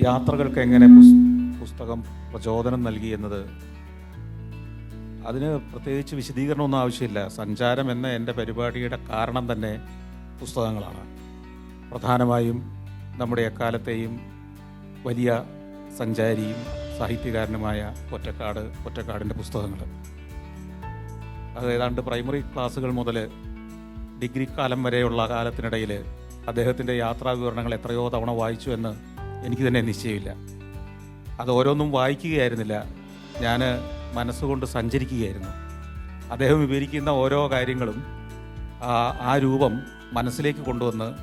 യാത്രകൾക്ക് എങ്ങനെ പുസ്തകം പ്രചോദനം നൽകി എന്നത് അതിന് പ്രത്യേകിച്ച് വിശദീകരണമൊന്നും ആവശ്യമില്ല. സഞ്ചാരം എന്ന എന്റെ പരിപാടിയുടെ കാരണം തന്നെ പുസ്തകങ്ങളാണ്. പ്രധാനമായും നമ്മുടെ എക്കാലത്തെയും വലിയ സഞ്ചാരിയും സാഹിത്യകാരനുമായ ഒറ്റക്കാട് ഒറ്റക്കാടിന്റെ പുസ്തകങ്ങൾ. അത് ഏതാണ്ട് പ്രൈമറി ക്ലാസ്സുകൾ മുതൽ ഡിഗ്രി കാലം വരെയുള്ള കാലത്തിനിടയിൽ അദ്ദേഹത്തിന്റെ യാത്രാ വിവരണങ്ങൾ എത്രയോ തവണ വായിച്ചു എന്ന് എനിക്ക് തന്നെ നിശ്ചയമില്ല. അത് ഓരോന്നും വായിക്കുകയായിരുന്നില്ല. ഞാൻ മനസ്സുകൊണ്ട് സഞ്ചരിക്കുകയായിരുന്നു. അദ്ദേഹം വിവരിക്കുന്ന ഓരോ കാര്യങ്ങളും ആ, രൂപം മനസ്സിലേക്ക് കൊണ്ടുവന്ന്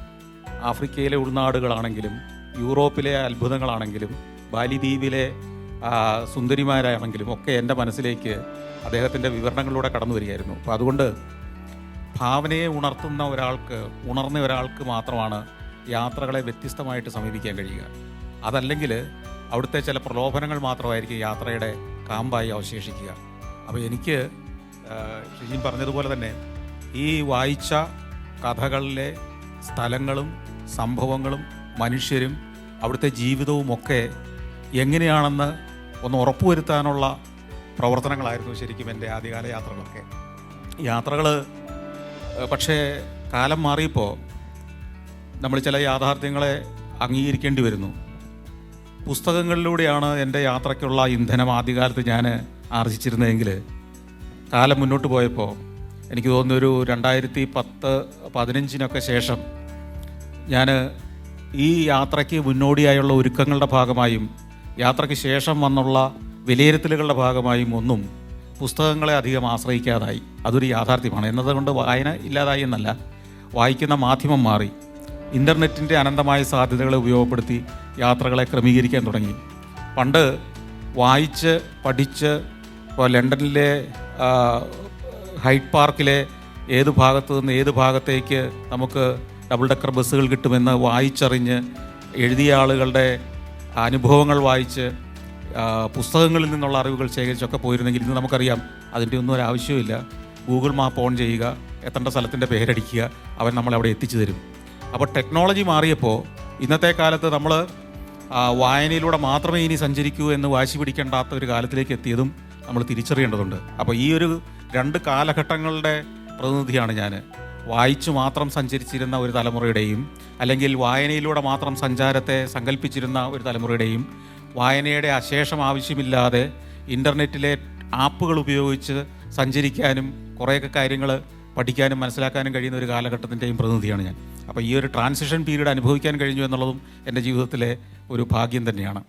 ആഫ്രിക്കയിലെ ഉൾനാടുകളാണെങ്കിലും യൂറോപ്പിലെ അത്ഭുതങ്ങളാണെങ്കിലും ബാലിദ്വീപിലെ സുന്ദരിമാരാണെങ്കിലും ഒക്കെ എന്റെ മനസ്സിലേക്ക് അദ്ദേഹത്തിന്റെ വിവരണങ്ങളിലൂടെ കടന്നു വരികയായിരുന്നു. അപ്പോൾ അതുകൊണ്ട് ഭാവനയെ ഉണർത്തുന്ന ഒരാൾക്ക് ഉണർന്ന ഒരാൾക്ക് മാത്രമാണ് യാത്രകളെ വ്യത്യസ്തമായിട്ട് സമീപിക്കാൻ കഴിയുക. അതല്ലെങ്കിൽ അവിടുത്തെ ചില പ്രലോഭനങ്ങൾ മാത്രമായിരിക്കും യാത്രയുടെ കാമ്പായി അവശേഷിക്കുക. അപ്പോൾ എനിക്ക് ഷിജിൻ പറഞ്ഞതുപോലെ തന്നെ ഈ വായിച്ച കഥകളിലെ സ്ഥലങ്ങളും സംഭവങ്ങളും മനുഷ്യരും അവിടുത്തെ ജീവിതവും ഒക്കെ എങ്ങനെയാണെന്ന് ഒന്ന് ഉറപ്പുവരുത്താനുള്ള പ്രവർത്തനങ്ങളായിരുന്നു ശരിക്കും എന്റെ ആദ്യകാല യാത്രകളൊക്കെ. യാത്രകൾ പക്ഷേ കാലം മാറിയപ്പോൾ നമ്മൾ ചില യാഥാർത്ഥ്യങ്ങളെ അംഗീകരിക്കേണ്ടി വരുന്നു. പുസ്തകങ്ങളിലൂടെയാണ് എന്റെ യാത്രയ്ക്കുള്ള ഇന്ധനം ആദ്യകാലത്ത് ഞാൻ ആർജിച്ചിരുന്നതെങ്കിൽ കാലം മുന്നോട്ട് പോയപ്പോൾ എനിക്ക് തോന്നുന്ന ഒരു രണ്ടായിരത്തി പത്ത് പതിനഞ്ചിനൊക്കെ ശേഷം ഞാൻ ഈ യാത്രയ്ക്ക് മുന്നോടിയായുള്ള ഒരുക്കങ്ങളുടെ ഭാഗമായും യാത്രയ്ക്ക് ശേഷം വന്നുള്ള വിലയിരുത്തലുകളുടെ ഭാഗമായും ഒന്നും പുസ്തകങ്ങളെ അധികം ആശ്രയിക്കാതായി. അതൊരു യാഥാർത്ഥ്യമാണ്. എന്നതുകൊണ്ട് വായന ഇല്ലാതായി എന്നല്ല വായിക്കുന്ന മാധ്യമം മാറി. ഇന്റർനെറ്റിന്റെ അനന്തമായ സാധ്യതകളെ ഉപയോഗപ്പെടുത്തി യാത്രകളെ ക്രമീകരിക്കാൻ തുടങ്ങി. പണ്ട് വായിച്ച് പഠിച്ച് ഇപ്പോൾ ലണ്ടനിലെ ഹൈറ്റ് പാർക്കിലെ ഏത് ഭാഗത്തു നിന്ന് ഏത് ഭാഗത്തേക്ക് നമുക്ക് ഡബിൾ ഡെക്കർ ബസ്സുകൾ കിട്ടുമെന്ന് വായിച്ചറിഞ്ഞ് എഴുതിയ ആളുകളുടെ അനുഭവങ്ങൾ വായിച്ച് പുസ്തകങ്ങളിൽ നിന്നുള്ള അറിവുകൾ ശേഖരിച്ചൊക്കെ പോയിരുന്നെങ്കിൽ ഇന്ന് നമുക്കറിയാം അതിന്റെ ഒന്നും ഒരു ആവശ്യമില്ല ഗൂഗിൾ മാപ്പ് ഓൺ ചെയ്യുക എത്തേണ്ട സ്ഥലത്തിന്റെ പേരടിക്കുക അവൻ നമ്മളവിടെ എത്തിച്ചു തരും. അപ്പോൾ ടെക്നോളജി മാറിയപ്പോൾ ഇന്നത്തെ കാലത്ത് നമ്മൾ വായനയിലൂടെ മാത്രമേ ഇനി സഞ്ചരിക്കൂ എന്ന് വാശി പിടിക്കേണ്ടാത്ത ഒരു കാലത്തിലേക്ക് എത്തിയതും നമ്മൾ തിരിച്ചറിയേണ്ടതുണ്ട്. അപ്പോൾ ഈ ഒരു രണ്ട് കാലഘട്ടങ്ങളുടെ പ്രതിനിധിയാണ് ഞാൻ വായിച്ചു മാത്രം സഞ്ചരിച്ചിരുന്ന ഒരു തലമുറയുടെയും അല്ലെങ്കിൽ വായനയിലൂടെ മാത്രം സഞ്ചാരത്തെ സങ്കല്പിച്ചിരുന്ന ഒരു തലമുറയുടെയും വായനയുടെ അശേഷം ആവശ്യമില്ലാതെ ഇന്റർനെറ്റിലെ ആപ്പുകൾ ഉപയോഗിച്ച് സഞ്ചരിക്കാനും കുറേയൊക്കെ കാര്യങ്ങൾ പഠിക്കാനും മനസ്സിലാക്കാനും കഴിയുന്ന ഒരു കാലഘട്ടത്തിന്റെയും പ്രതിനിധിയാണ് ഞാൻ. അപ്പോൾ ഈ ഒരു ട്രാൻസിഷൻ പീരീഡ് അനുഭവിക്കാൻ കഴിഞ്ഞു എന്നുള്ളതും എന്റെ ജീവിതത്തിലെ ഒരു ഭാഗ്യം തന്നെയാണ്.